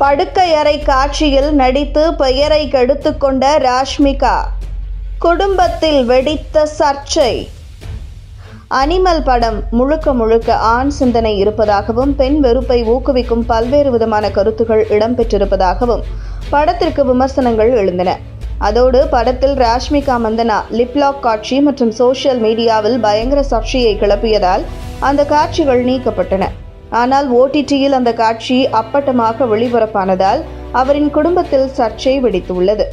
படுக்கையறை காட்சியில் நடித்து பெயரை கெடுத்துக்கொண்ட ராஷ்மிகா குடும்பத்தில் வெடித்த சர்ச்சை. அனிமல் படம் முழுக்க முழுக்க ஆண் சிந்தனை இருப்பதாகவும் பெண் வெறுப்பை ஊக்குவிக்கும் பல்வேறு விதமான கருத்துகள் இடம்பெற்றிருப்பதாகவும் படத்திற்கு விமர்சனங்கள் எழுந்தன. அதோடு படத்தில் ராஷ்மிகா மந்தனா லிப்லாக் காட்சி மற்றும் சோஷியல் மீடியாவில் பயங்கர சர்ச்சையை கிளப்பியதால் அந்த காட்சிகள் நீக்கப்பட்டன. ஆனால் ஓடிடியில் அந்த காட்சி அப்பட்டமாக வெளிபரப்பானதால் அவரின் குடும்பத்தில் சர்ச்சை வெடித்துள்ளது.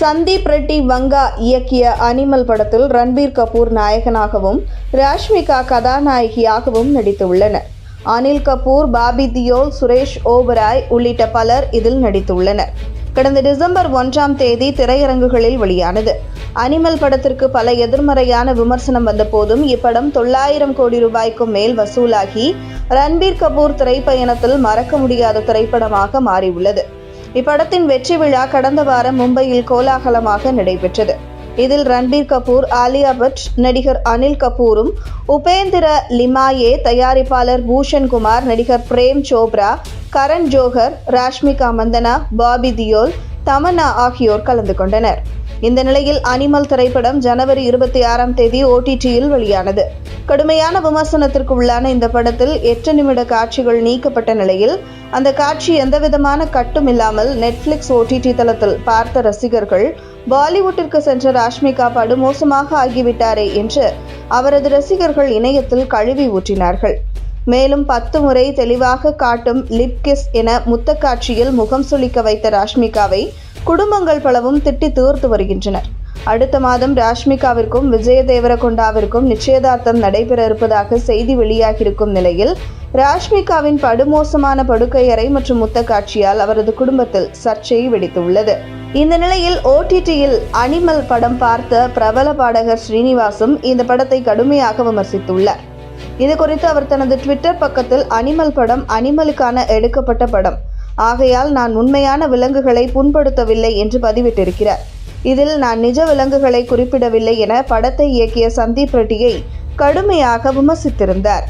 சந்தீப் ரெட்டி வங்கா இயக்கிய அனிமல் படத்தில் ரன்பீர் கபூர் நாயகனாகவும் ராஷ்மிகா கதாநாயகியாகவும் நடித்துள்ளனர். அனில் கபூர் பாபி தியோல் சுரேஷ் ஓபராய் உள்ளிட்ட பலர் இதில் நடித்துள்ளனர். கடந்த டிசம்பர் ஒன்றாம் தேதி திரையரங்குகளில் வெளியானது. அனிமல் படத்திற்கு பல எதிர்மறையான விமர்சனம் வந்த போதும் இப்படம் தொள்ளாயிரம் கோடி ரூபாய்க்கும் மேல் வசூலாகி ரன்பீர் கபூர் திரைப்பயணத்தில் மறக்க முடியாத திரைப்படமாக மாறியுள்ளது. இப்படத்தின் வெற்றி விழா கடந்த வாரம் மும்பையில் கோலாகலமாக நடைபெற்றது. இதில் ரன்பீர் கபூர் ஆலியா பட் நடிகர் அனில் கபூரும் உபேந்திர லிமாயே தயாரிப்பாளர் பூஷன் குமார் நடிகர் பிரேம் சோப்ரா கரண் ஜோஹர் ராஷ்மிகா மந்தனா பாபி தியோல் தமன்னா ஆகியோர் கலந்து கொண்டனர். இந்த நிலையில் அனிமல் திரைப்படம் ஜனவரி இருபத்தி ஆறாம் தேதி ஓடிடியில் வெளியானது. கடுமையான விமர்சனத்திற்கு உள்ளான இந்த படத்தில் எட்டு நிமிட காட்சிகள் நீக்கப்பட்ட நிலையில் அந்த காட்சி எந்தவிதமான கட்டும் இல்லாமல் நெட்ஃபிளிக்ஸ் ஓடிடி தளத்தில் பார்த்த ரசிகர்கள் பாலிவுட்டிற்கு சென்ற ராஷ்மிகா படுமோசமாக ஆகிவிட்டாரே என்று அவரது ரசிகர்கள் இணையத்தில் கழுவி ஊற்றினார்கள். மேலும் பத்து முறை தெளிவாக காட்டும் லிப்கிஸ் என முத்த காட்சியில் முகம் சுளிக்க வைத்த ராஷ்மிகாவை குடும்பங்கள் பலவும் திட்டி தீர்த்து வருகின்றனர். அடுத்த மாதம் ராஷ்மிகாவிற்கும் விஜய தேவரகொண்டாவிற்கும் நிச்சயதார்த்தம் நடைபெற இருப்பதாக செய்தி வெளியாகியிருக்கும் நிலையில் ராஷ்மிகாவின் படுமோசமான படுக்கையறை மற்றும் முத்த காட்சியால் அவரது குடும்பத்தில் சர்ச்சையை வெடித்துள்ளது. இந்த நிலையில் ஓடிடியில் அனிமல் படம் பார்த்த பிரபல பாடகர் ஸ்ரீனிவாசும் இந்த படத்தை கடுமையாக விமர்சித்துள்ளார். இது குறித்து அவர் தனது ட்விட்டர் பக்கத்தில் அனிமல் படம் அனிமலுக்கான எடுக்கப்பட்ட படம் ஆகையால் நான் உண்மையான விலங்குகளை புண்படுத்தவில்லை என்று பதிவிட்டிருக்கிறார். இதில் நான் நிஜ விலங்குகளை குறிப்பிடவில்லை என படத்தை இயக்கிய சந்தீப் ரெட்டியை கடுமையாக விமர்சித்திருந்தார்.